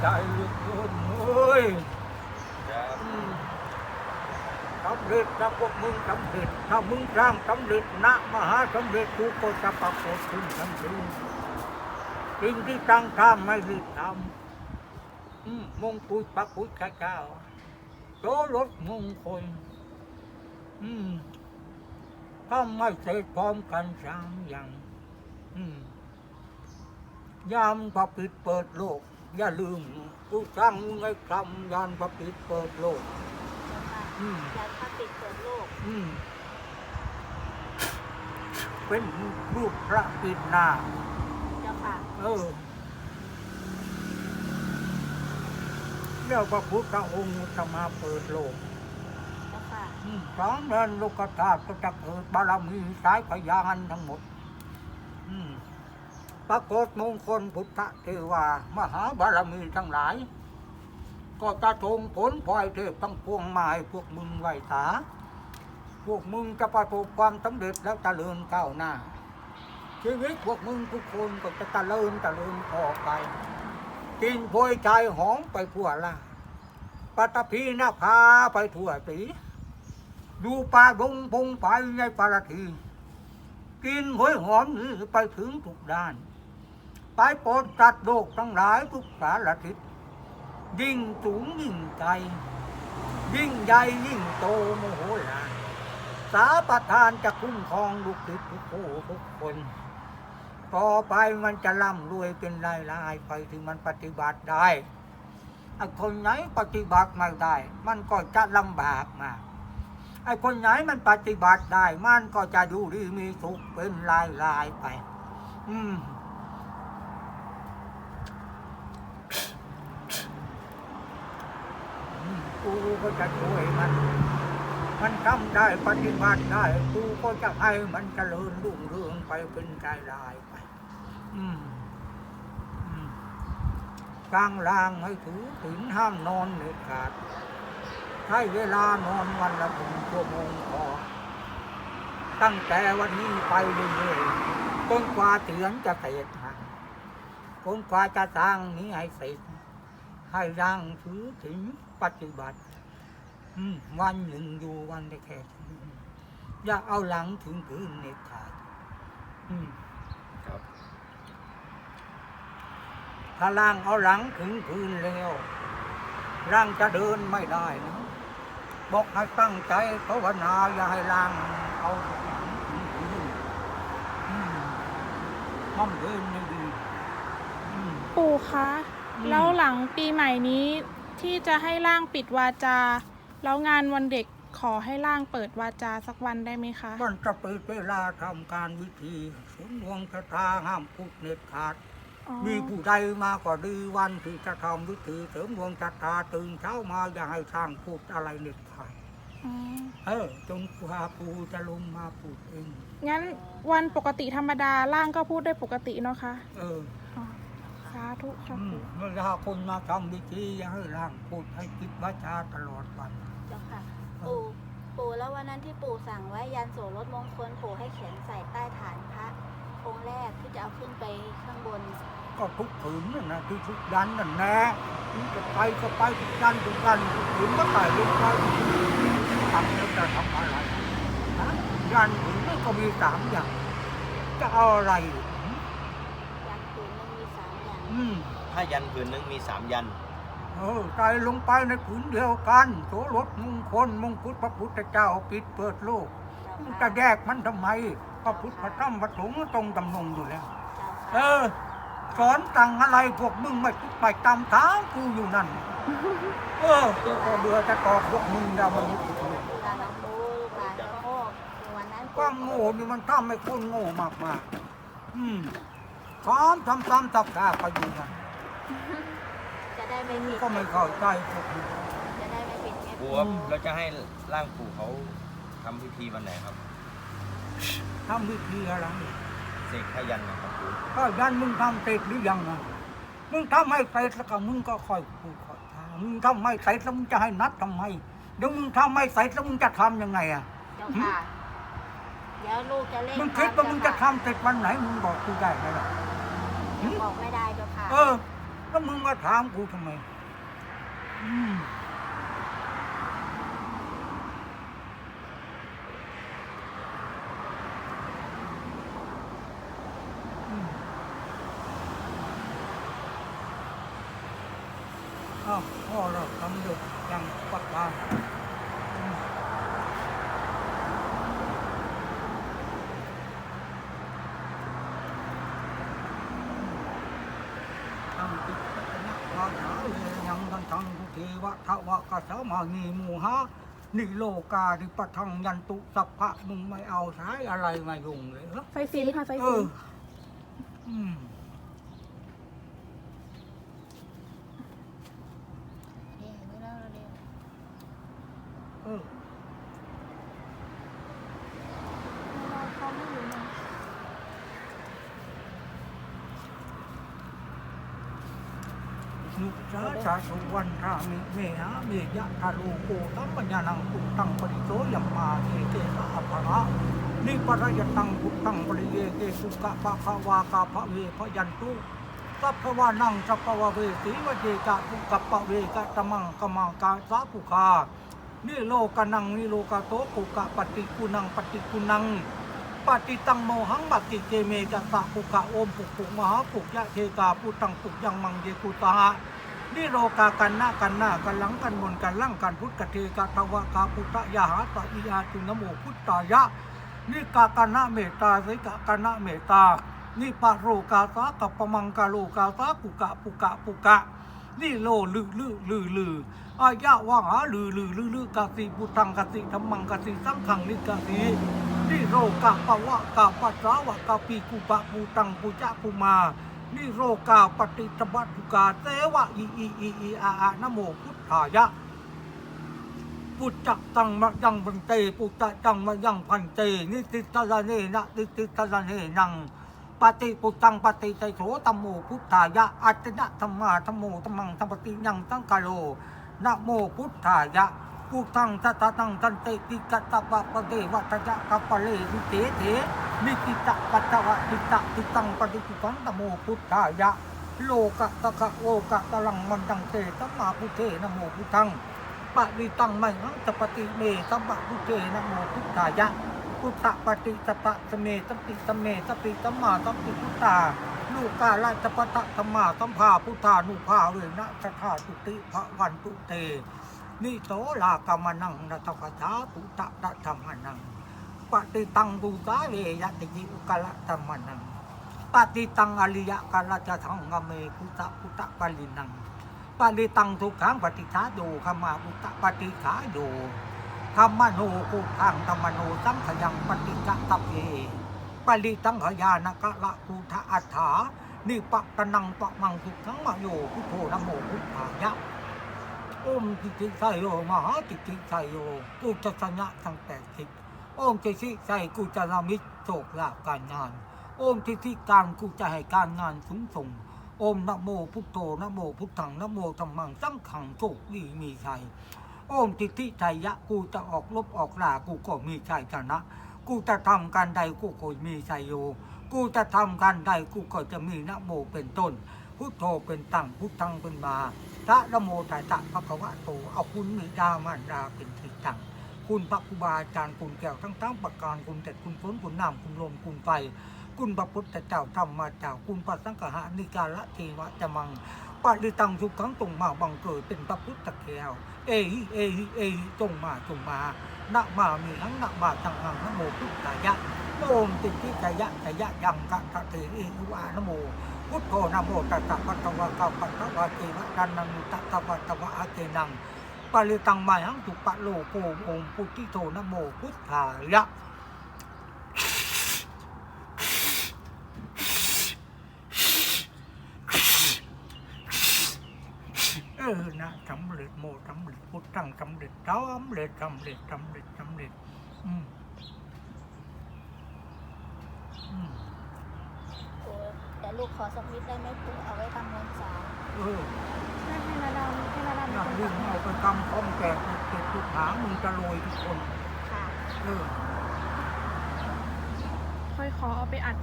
ใจเหลือเกินเฮ้ยครับอืมสำเร็จถ้าพวกมึงสำเร็จถ้ามึงสร้างสำเร็จนะมหาสำเร็จกูก็จะปรากฏขึ้นทันทีสิ่งที่ตั้งทำไม่รีบทำมงกุฎพระพุทธเจ้าโตรถมงคลถ้าไม่เสร็จพร้อมกันสามอย่างยามพระปิดเปิดโลก อย่าลืมกูสร้างมึงให้คำยานพระปิดเปิดโลกเจ้าค่ะอืมยันพระปิดเปิดโลก อืม เป็นรูปพระปิดหน้า เจ้าค่ะ เออ แล้วพระพุทธองค์จะมาเปิดโลกเจ้าค่ะ อืมสองเดือนโลกธาตุก็จะเกิดบารมีสายพยานทั้งหมดอืม ปรากฏมงคลพุทธเทวา มหาบารมีทั้งหลาย ก็จะทงผลพลอยเทพทั้งปวงมาให้พวกมึงไหวสาพวกมึงจะประสบความสำเร็จแล้วเจริญก้าวหน้า ชีวิตพวกมึงทุกคนก็จะเจริญเจริญต่อไป กินโพยใจหอมไปทั่วล่าปัตตภีนาพาไปทั่วสีดูป่าดงพงไปในปารทีกินหอยหอมนี้ไปถึงทุกด้าน ไปโปรดจัดโลกทั้งหลายทุกสารทิศยิ่งสูงยิ่งไกลยิ่งใหญ่ยิ่งโตโมโหลานสาประทานจะคุ้มครองลูกศิษย์ทุกผู้ทุกคน ต่อไปมันจะร่ำรวยเป็นรายลายไปที่มันปฏิบัติได้ไอคนไหนปฏิบัติไม่ได้ มันก็จะลำบากมากไอ้คนไหนมันปฏิบัติได้ มันก็จะดูดีมีสุขเป็นรายลายไป อืม อืม กูก็จะช่วยมัน มันทำได้ปฏิบัติได้กูก็จะให้มันเจริญรุ่งเรืองไปเป็นกายลายไปกลางลางให้ถือถึงห้ามนอนเด็ดขาดใช้เวลานอนวันละหนึ่งชั่วโมงพอตั้งแต่วันนี้ไปเรื่อยๆจนกว่าเถือนจะเสร็จฮะจนกว่าจะสร้างนี้ให้เสร็จ ให้ร่างถือถึงปฏิบัติวันหนึ่งอยู่วันได้แค่อย่าเอาหลังถึงพื้นเน็ตขาดครับ ถ้าร่างเอาหลังถึงพื้นแล้วร่างจะเดินไม่ได้นะบอกให้ตั้งใจภาวนาอย่าให้ร่างเอาหลังถึงพื้นอืมมันเดินไม่ดีปู่คะ แล้วหลังปีใหม่นี้ที่จะให้ร่างปิดวาจา แล้วงานวันเด็กขอให้ร่างเปิดวาจาสักวันได้ไหมคะ มันจะเปิดเวลาทำการวิธีสมดวงชะตาห้ามพูดเน็ดขาด อ๋อมีผู้ใดมาก็ดีวันที่จะทำวิธีเสริมดวงชะตาตื่นเช้ามาอย่าให้ช่างพูดอะไรเน็ดขาด อ๋อเออจนกว่าปูจะลงมาพูดเอง งั้นวันปกติธรรมดาร่างก็พูดได้ปกติเนาะคะ เอออ๋อ สาธุค่ะอืมปู่เวลาคนมาทำวิธีอย่าให้ร่างพูดให้คิดวาจาตลอดวัน เจ้าค่ะปู่ ปู่แล้ววันนั้นที่ปู่สั่งไว้ยันโสรถมงคลปู่ให้เขียนใส่ใต้ฐานพระองค์แรกที่จะเอาขึ้นไปข้างบน ก็ทุกผืนนั่นนะที่ทุกดันนั่นแน่มันจะไปก็ไปทุกดันทุกดันทุกผืนก็ไปลงไปทำแล้วจะทำอะไรฮะยันผืนนั่นก็มีสามอย่าง จะเอาอะไรอีก ยันผืนหนึงมีสาม อย่างอืมถ้ายันผืนหนึงมีสามยัน เออใจลงไปในผืนเดียวกันโสรถมงคลมงกุฎพระพุทธเจ้าปิดเปิดโลกเจ้ามันค่ะจะแยกมันทำไมพระพุทธพระธรรมพระสงฆ์ตรงตำนงอยู่แล้วเจ้าเอค่ะอสอนสั่งอะไรพวกมึงไม่คิดไปตามทางกูอยู่นั่น เออกูก็เบื่อจะตอบพวกมึงแล้วมันลูกหลานน้องปู่ลูกหลานน้องโอ้วันนั้นควาปู่มโง่นี่มันทำให้คนโง่มากมากๆอืม ซ้อมทำซ้ำตับตาไปอยู่นั่นจะได้ไม่ผิดก็ไม่เข้าใจพวกมึงจะได้ไม่ผิดไงปู่ครับเราจะให้ร่างปู่เขาทำพิธีวันไหนครับ ทำวิธีอะไรเสกพยันนะครับปู่ก็ยันมึงทำเสร็จหรือยังอะมึงทำให้เสร็จแล้วก็มึงก็ค่อยพูดค่อยทามึงทำไม่เสร็จแล้วมึงจะให้นัดทำไมเดี๋ยวมึงทำไม่เสร็จแล้วมึงจะทำยังไงอะ เจ้าค่ะ เดี๋ยวลูกจะเล่นมึงคิดว่ามึงจะเจ้าค่ะทำเสร็จวันไหนมึงบอกกูได้ไหมล่ะยัง บอกไม่ได้เจ้าค่ะ เออ แล้วมึงมาถามกูทำไมอืมอ้าวพ่อเราทำดึกยังปักบานอืมตั้งจิตนะวาหาเวยังทันทังทุ เทวะทวะกัสสามานีหมูหานิโลกาดิปะทังยันตุสัพพะมึงไม่เอาสายอะไรมายุ่งเลยเหรอไฟสีค่ะไฟเอสีออืม เดี๋ยวนี้แล้วเร็ว เออ เขาไม่อยู่นะ นุสาสาสุวรรณรามิเมหาเมยะทารูโกตัมปัญญานังปุตตังปริโสยัมมาเอเกสะอัปปะระนิปรายตังปุตตังปริเยเกสุกะปะภาวากาภะเวพยันตุสัพพวานังสัพพวะเวสีวเจกะปุกะปะเวกะตมังกมังกาสาภุคานิโลกนังนิโลกาโตปุกะปฏิกุนังปฏิกุนัง ปฏิตังโมหังบัติเจเมจัสสะปุกะโอมปุกปุกมหาปุกยะเทกาปุตังปุกยังมังเยกุตานิโรกากันนากันนากันหลังกันบนกันล่างกันพุทธกเทกาทวะกาปุตตะยาหาตะอียาตุนโมพุทธายะนิกากันนาเมตตาสิกากันนาเมตตานิปะโรกาสากับปะมังกาโลกาสาปุกะปุกะปุกะนี่โลลือลือลือลืออายะว่างหาลือลือลือลือกาสีปุตังกาสีธรรมังกาสีสังขังนิกาสี นิโรกาปะวะกาปัสสาวะกาปีกุปะปูตังปูจะปูมานิโรกาปฏิตบัตุกาเตวะอีอีอีอีอาอานโมพุทธายะปุจจักตังมะยังพันเตปุจจักตังมะยังพันเตนิติตะละเนนะนิติตะละเนนังปฏิปุตังปฏิไตโสตัมโมพุทธายะอัตนะธรรมาธรรมโมธรรมังธรรมปติยังสังกาโลนะโมพุทธายะ พุทธังทัตตังทันเตติกัตตะปะปะเดวัตจะกัปปะเลวิเตเถนิติตะปัตตะวะติตะติตังปฏิปุตังตะโมพุทธายะ โลกะตะคะโลกะตะลังมันตังเตสัมมาพุเทนะโมพุทธังปะริตังไมหังสปฏิเมสัมปะพุเทนะโมพุทธายะพุทธปฏิสปะสเมสปิสเมสปิสมมาสัมปิพุทธาลูกาลาจปะตะธรรมาสัมภาพุทธานุภาเวนะสทาตุติภวันตุเต นิโสลากามนังนัตถาชาตุตะตะธรรมนังปฏิตังบูกาเวยติจิอุกะละธรรมนังปฏิตังอริยกาลจะทังกเมพุทธพุทธปรินังปฏิตังทุกขังปฏิทาโยขมาพุทธปฏิขาโยธรรมโนกุทังธรรมโนสังขยังปฏิกะตะเพปริตังขยานกะละพุทธอัฏฐานิปะตะนังปะมังทุกขังมโยพุโธนะโมพุทธายะ โอมจิติไสโยมหาจิติไสโยกูจะชนะทั้งแปดทิศโอมจิติไสกูจะละมิตโชคลาภการงาน โอมทิติการกูจะให้การงานสูงส่งโอมนะโมพุทโธนะโมพุทธังนะโมธรรมังสังขังโชคดีมีชัยโอมทิติไสยะกูจะออกลบออกลากูก็มีชัยชนะ กูจะทำการใดกูก็มีชัยโย กูจะทำการใดกูก็จะมีนะโมเป็นต้น พุทโธเป็นตั้งพุทธังเป็นมาพระนะโมตัสสะพระคะวะโตเอาคุณมิดามารดาเป็นที่ตั้งคุณพระครูบาอาจารย์คุณแก้วทั้งทั้งประการคุณแต่คุณฝนคุณน้ำคุณลมคุณไฟคุณพระพุทธเจ้าธรรมเจ้าคุณพระสังฆานิกาละเทวะจะมังปาริตังทุกขังตรงมาบังเกิดเป็นพระพุทธแก้วเอหิเอหิเอหิจงมาจงมานะมามีหังนะมาตังหังนะโมพุทธายะ โมติติกายะกายะยังกะทะเทเอหิวานโมพุทโธนโมตัสสะภะคะวะกะปัตตะวะเทวะดันนังมุตตะตะวะตะวะอะเกนังปาริตังมาหังสุปะโลโกอมพุทธิโธนโมพุทธายะเออนะสำเร็จโมสำเร็จพุทธังสำเร็จสำเร็จสำเร็จสำเร็จสำเร็จอืมอืม ปู่แต่ลูก ขอสักนิดได้ไหมปู่เอาไว้ทำมวลสารเออให้ให้นาดามให้นาดามอยากเป็นวิ่งคนเอาไปทำพร้อมแก่เก็บทุกหางมึงจะรวยทุกคน ค่ะ เออ ค่อยขอเอาไปอัด